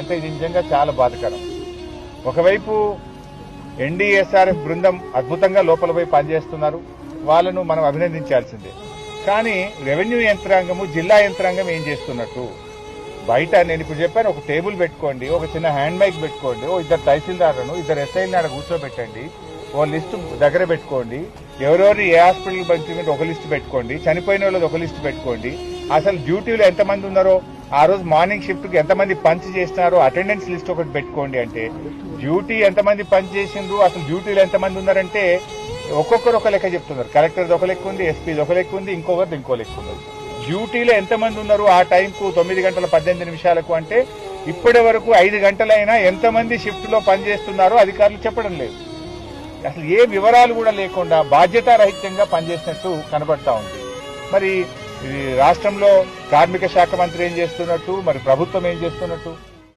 అంటే ఇది నిజంగా చాలా బాధకరం. ఒకవైపు ఎన్డీఎస్ఆర్ఎఫ్ బృందం అద్భుతంగా లోపల పోయి పనిచేస్తున్నారు. వాళ్ళను మనం అభినందించాల్సిందే. కానీ రెవెన్యూ యంత్రాంగము జిల్లా యంత్రాంగం ఏం చేస్తున్నట్టు? బయట నేను ఇప్పుడు చెప్పాను ఒక టేబుల్ పెట్టుకోండి ఒక చిన్న హ్యాండ్ మైక్ పెట్టుకోండి ఓ ఇద్దరు తహసీల్దారులను ఇద్దరు ఎస్ఐలను ఆడ కూర్చోబెట్టండి ఓ లిస్టు దగ్గర పెట్టుకోండి ఎవరెవరు ఏ హాస్పిటల్ పంచుకుంటే ఒక లిస్ట్ పెట్టుకోండి చనిపోయిన వాళ్ళది ఒక లిస్ట్ పెట్టుకోండి అసలు డ్యూటీలో ఎంతమంది ఉన్నారో ఆ రోజు మార్నింగ్ షిఫ్ట్కి ఎంతమంది పంచ్ చేసినారో అటెండెన్స్ లిస్ట్ ఒకటి పెట్టుకోండి అంటే డ్యూటీ ఎంతమంది పంచ్ చేసిండ్రు అసలు డ్యూటీలో ఎంతమంది ఉన్నారంటే ఒక్కొక్కరు ఒక లెక్క చెప్తున్నారు. కలెక్టర్ ఒక లెక్క ఉంది ఎస్పీది ఒక లెక్క ఉంది ఇంకొకరిది ఇంకో లెక్క ఉంది. డ్యూటీలో ఎంతమంది ఉన్నారు ఆ టైంకు తొమ్మిది గంటల పద్దెనిమిది నిమిషాలకు అంటే ఇప్పటి వరకు ఐదు గంటలైనా ఎంతమంది షిఫ్ట్లో పనిచేస్తున్నారో అధికారులు చెప్పడం లేదు. అసలు ఏ వివరాలు కూడా లేకుండా బాధ్యతారహిత్యంగా పనిచేసినట్టు కనబడతా ఉంది. మరి ఇది రాష్ట్రంలో కార్మిక శాఖ మంత్రి ఏం చేస్తున్నట్టు మరి ప్రభుత్వం ఏం చేస్తున్నట్టు?